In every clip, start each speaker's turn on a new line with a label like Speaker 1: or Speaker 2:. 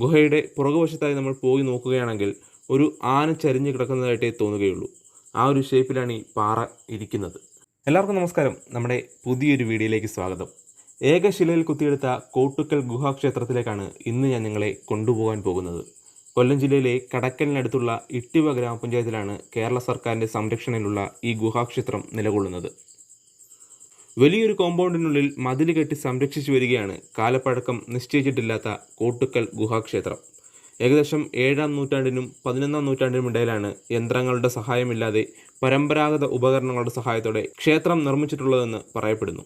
Speaker 1: ഗുഹയുടെ പുറകുവശത്തായി നമ്മൾ പോയി നോക്കുകയാണെങ്കിൽ ഒരു ആന ചരിഞ്ഞു കിടക്കുന്നതായിട്ടേ തോന്നുകയുള്ളൂ. ആ ഒരു ഷേപ്പിലാണ് ഈ പാറ ഇരിക്കുന്നത്. എല്ലാവർക്കും നമസ്കാരം. നമ്മുടെ പുതിയൊരു വീഡിയോയിലേക്ക് സ്വാഗതം. ഏകശിലയിൽ കുത്തിയെടുത്ത കോട്ടുക്കൽ ഗുഹാക്ഷേത്രത്തിലേക്കാണ് ഇന്ന് ഞാൻ നിങ്ങളെ കൊണ്ടുപോകാൻ പോകുന്നത്. കൊല്ലം ജില്ലയിലെ കടക്കലിനടുത്തുള്ള ഇട്ടിവ ഗ്രാമപഞ്ചായത്തിലാണ് കേരള സർക്കാരിന്റെ സംരക്ഷണയിലുള്ള ഈ ഗുഹാക്ഷേത്രം നിലകൊള്ളുന്നത്. വലിയൊരു കോമ്പൗണ്ടിനുള്ളിൽ മതിൽ കെട്ടി സംരക്ഷിച്ചു വരികയാണ് കാലപ്പഴക്കം നിശ്ചയിച്ചിട്ടില്ലാത്ത കോട്ടുക്കൽ ഗുഹാക്ഷേത്രം. ഏകദേശം ഏഴാം നൂറ്റാണ്ടിനും പതിനൊന്നാം നൂറ്റാണ്ടിനും ഇടയിലാണ് യന്ത്രങ്ങളുടെ സഹായമില്ലാതെ പരമ്പരാഗത ഉപകരണങ്ങളുടെ സഹായത്തോടെ ക്ഷേത്രം നിർമ്മിച്ചിട്ടുള്ളതെന്ന് പറയപ്പെടുന്നു.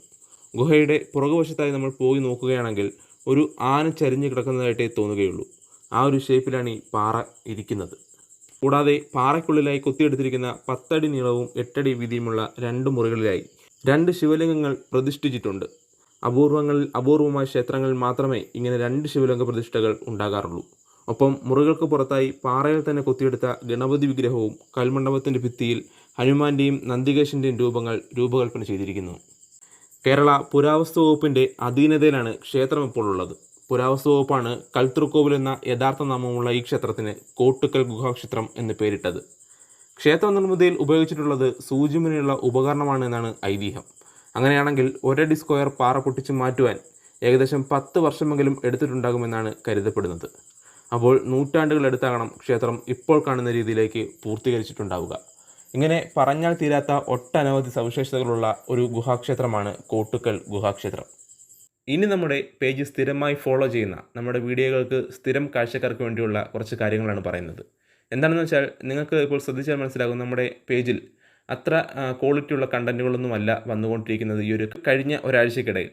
Speaker 1: ഗുഹയുടെ പുറകുവശത്തായി നമ്മൾ പോയി നോക്കുകയാണെങ്കിൽ ഒരു ആന ചരിഞ്ഞു കിടക്കുന്നതായിട്ടേ തോന്നുകയുള്ളൂ. ആ ഒരു ഷേപ്പിലാണ് ഈ പാറ ഇരിക്കുന്നത്. കൂടാതെ പാറയ്ക്കുള്ളിലായി കൊത്തിയെടുത്തിരിക്കുന്ന പത്തടി നീളവും എട്ടടി വീതിയുമുള്ള രണ്ട് മുറികളിലായി രണ്ട് ശിവലിംഗങ്ങൾ പ്രതിഷ്ഠിച്ചിട്ടുണ്ട്. അപൂർവങ്ങളിൽ അപൂർവമായ ക്ഷേത്രങ്ങളിൽ മാത്രമേ ഇങ്ങനെ രണ്ട് ശിവലിംഗ പ്രതിഷ്ഠകൾ ഉണ്ടാകാറുള്ളൂ. ഒപ്പം മുറികൾക്ക് പുറത്തായി പാറയിൽ തന്നെ കൊത്തിയെടുത്ത ഗണപതി വിഗ്രഹവും കൽമണ്ഡപത്തിന്റെ ഭിത്തിയിൽ ഹനുമാന്റെയും നന്ദികേശന്റെയും രൂപങ്ങൾ രൂപകൽപ്പന ചെയ്തിരിക്കുന്നു. കേരള പുരാവസ്തു വകുപ്പിന്റെ അധീനതയിലാണ് ക്ഷേത്രം ഇപ്പോൾ ഉള്ളത് പുരാവസ്തു വകുപ്പാണ് കൽത്തൃക്കോവിൽ എന്ന യഥാർത്ഥ നാമമുള്ള ഈ ക്ഷേത്രത്തിന് കോട്ടുക്കൽ ഗുഹാക്ഷേത്രം എന്ന് പേരിട്ടത്. ക്ഷേത്ര നിർമ്മിതിയിൽ ഉപയോഗിച്ചിട്ടുള്ളത് സൂചിമിനുള്ള ഉപകരണമാണ് എന്നാണ് ഐതിഹ്യം. അങ്ങനെയാണെങ്കിൽ ഒരടി സ്ക്വയർ പാറ പൊട്ടിച്ച് മാറ്റുവാൻ ഏകദേശം പത്ത് വർഷമെങ്കിലും എടുത്തിട്ടുണ്ടാകുമെന്നാണ് കരുതപ്പെടുന്നത്. അപ്പോൾ നൂറ്റാണ്ടുകൾ എടുത്താകണം ക്ഷേത്രം ഇപ്പോൾ കാണുന്ന രീതിയിലേക്ക് പൂർത്തീകരിച്ചിട്ടുണ്ടാവുക. ഇങ്ങനെ പറഞ്ഞാൽ തീരാത്ത ഒട്ടനവധി സവിശേഷതകളുള്ള ഒരു ഗുഹാക്ഷേത്രമാണ് കോട്ടുക്കൽ ഗുഹാക്ഷേത്രം. ഇനി നമ്മുടെ പേജ് സ്ഥിരമായി ഫോളോ ചെയ്യുന്ന നമ്മുടെ വീഡിയോകൾക്ക് സ്ഥിരം കാഴ്ചക്കാർക്ക് വേണ്ടിയുള്ള കുറച്ച് കാര്യങ്ങളാണ് പറയുന്നത്. എന്താണെന്ന് വെച്ചാൽ നിങ്ങൾക്ക് ഇപ്പോൾ ശ്രദ്ധിച്ചാൽ മനസ്സിലാകും നമ്മുടെ പേജിൽ അത്ര ക്വാളിറ്റിയുള്ള കണ്ടന്റുകളൊന്നുമല്ല വന്നുകൊണ്ടിരിക്കുന്നത് ഈ ഒരു കഴിഞ്ഞ ഒരാഴ്ചക്കിടയിൽ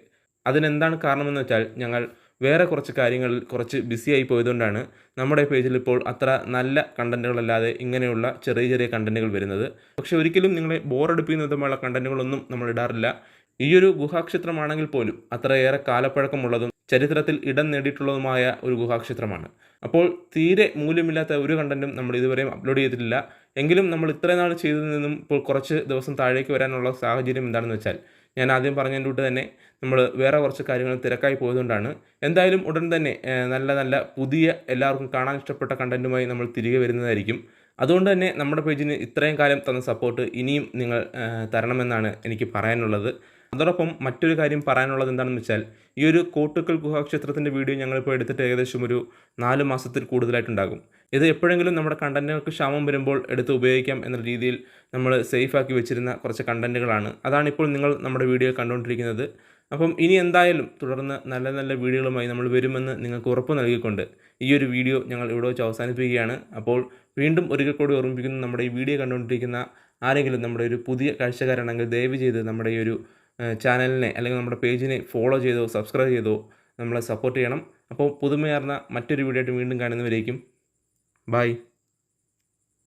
Speaker 1: അതിനെന്താണ് കാരണമെന്ന് വെച്ചാൽ ഞങ്ങൾ വേറെ കുറച്ച് കാര്യങ്ങളിൽ കുറച്ച് ബിസി ആയി പോയതുകൊണ്ടാണ് നമ്മുടെ പേജിൽ ഇപ്പോൾ അത്ര നല്ല കണ്ടന്റുകളല്ലാതെ ഇങ്ങനെയുള്ള ചെറിയ ചെറിയ കണ്ടന്റുകൾ വരുന്നത്. പക്ഷേ ഒരിക്കലും നിങ്ങളെ ബോറടിപ്പിക്കുന്ന വിധമുള്ള കണ്ടന്റുകളൊന്നും നമ്മൾ ഇടാറില്ല. ഈയൊരു ഗുഹാക്ഷേത്രമാണെങ്കിൽ പോലും അത്രയേറെ കാലപ്പഴക്കമുള്ളതും ചരിത്രത്തിൽ ഇടം നേടിയിട്ടുള്ളതുമായ ഒരു ഗുഹാക്ഷേത്രമാണ്. അപ്പോൾ തീരെ മൂല്യമില്ലാത്ത ഒരു കണ്ടന്റും നമ്മൾ ഇതുവരെയും അപ്ലോഡ് ചെയ്തിട്ടില്ല. എങ്കിലും നമ്മൾ ഇത്രയും നാൾ ചെയ്തതിൽ നിന്നും ഇപ്പോൾ കുറച്ച് ദിവസം താഴേക്ക് വരാനുള്ള സാഹചര്യം എന്താണെന്ന് വെച്ചാൽ ഞാൻ ആദ്യം പറഞ്ഞതിന്റെ കൂട്ട് തന്നെ നമ്മൾ വേറെ കുറച്ച് കാര്യങ്ങൾ തിരക്കായി പോയതുകൊണ്ടാണ്. എന്തായാലും ഉടൻ തന്നെ നല്ല നല്ല പുതിയ എല്ലാവർക്കും കാണാൻ ഇഷ്ടപ്പെട്ട കണ്ടന്റുമായി നമ്മൾ തിരികെ വരുന്നതായിരിക്കും. അതുകൊണ്ട് തന്നെ നമ്മുടെ പേജിന് ഇത്രയും കാലം തന്ന സപ്പോർട്ട് ഇനിയും നിങ്ങൾ തരണമെന്നാണ് എനിക്ക് പറയാനുള്ളത്. അതോടൊപ്പം മറ്റൊരു കാര്യം പറയാനുള്ളത് എന്താണെന്ന് വെച്ചാൽ ഈ ഒരു കോട്ടുക്കൽ ഗുഹാക്ഷേത്രത്തിന്റെ വീഡിയോ ഞങ്ങളിപ്പോൾ എടുത്തിട്ട് ഏകദേശം ഒരു നാല് മാസത്തിൽ കൂടുതലായിട്ടുണ്ടാകും. ഇത് എപ്പോഴെങ്കിലും നമ്മുടെ കണ്ടന്റുകൾക്ക് ക്ഷാമം വരുമ്പോൾ എടുത്ത് ഉപയോഗിക്കാം എന്ന രീതിയിൽ നമ്മൾ സേഫാക്കി വെച്ചിരുന്ന കുറച്ച് കണ്ടന്റുകളാണ് അതാണിപ്പോൾ നിങ്ങൾ നമ്മുടെ വീഡിയോ കണ്ടുകൊണ്ടിരിക്കുന്നത്. അപ്പം ഇനി എന്തായാലും തുടർന്ന് നല്ല നല്ല വീഡിയോകളുമായി നമ്മൾ വരുമെന്ന് നിങ്ങൾക്ക് ഉറപ്പ് നൽകിക്കൊണ്ട് ഈ ഒരു വീഡിയോ ഞങ്ങൾ ഇവിടെ വെച്ച് അവസാനിപ്പിക്കുകയാണ്. അപ്പോൾ വീണ്ടും ഒരിക്കൽ കൂടി ഓർമ്മിപ്പിക്കുന്ന നമ്മുടെ ഈ വീഡിയോ കണ്ടുകൊണ്ടിരിക്കുന്ന ആരെങ്കിലും നമ്മുടെ ഒരു പുതിയ കാഴ്ചക്കാരാണെങ്കിൽ ദയവ് ചെയ്ത് നമ്മുടെ ഈ ഒരു ചാനലിനെ അല്ലെങ്കിൽ നമ്മുടെ പേജിനെ ഫോളോ ചെയ്തോ സബ്സ്ക്രൈബ് ചെയ്തോ നമ്മളെ സപ്പോർട്ട് ചെയ്യണം. അപ്പോൾ പുതുമയാർന്ന മറ്റൊരു വീഡിയോ ആയിട്ട് വീണ്ടും കാണുന്നവരേക്കും. ബൈ.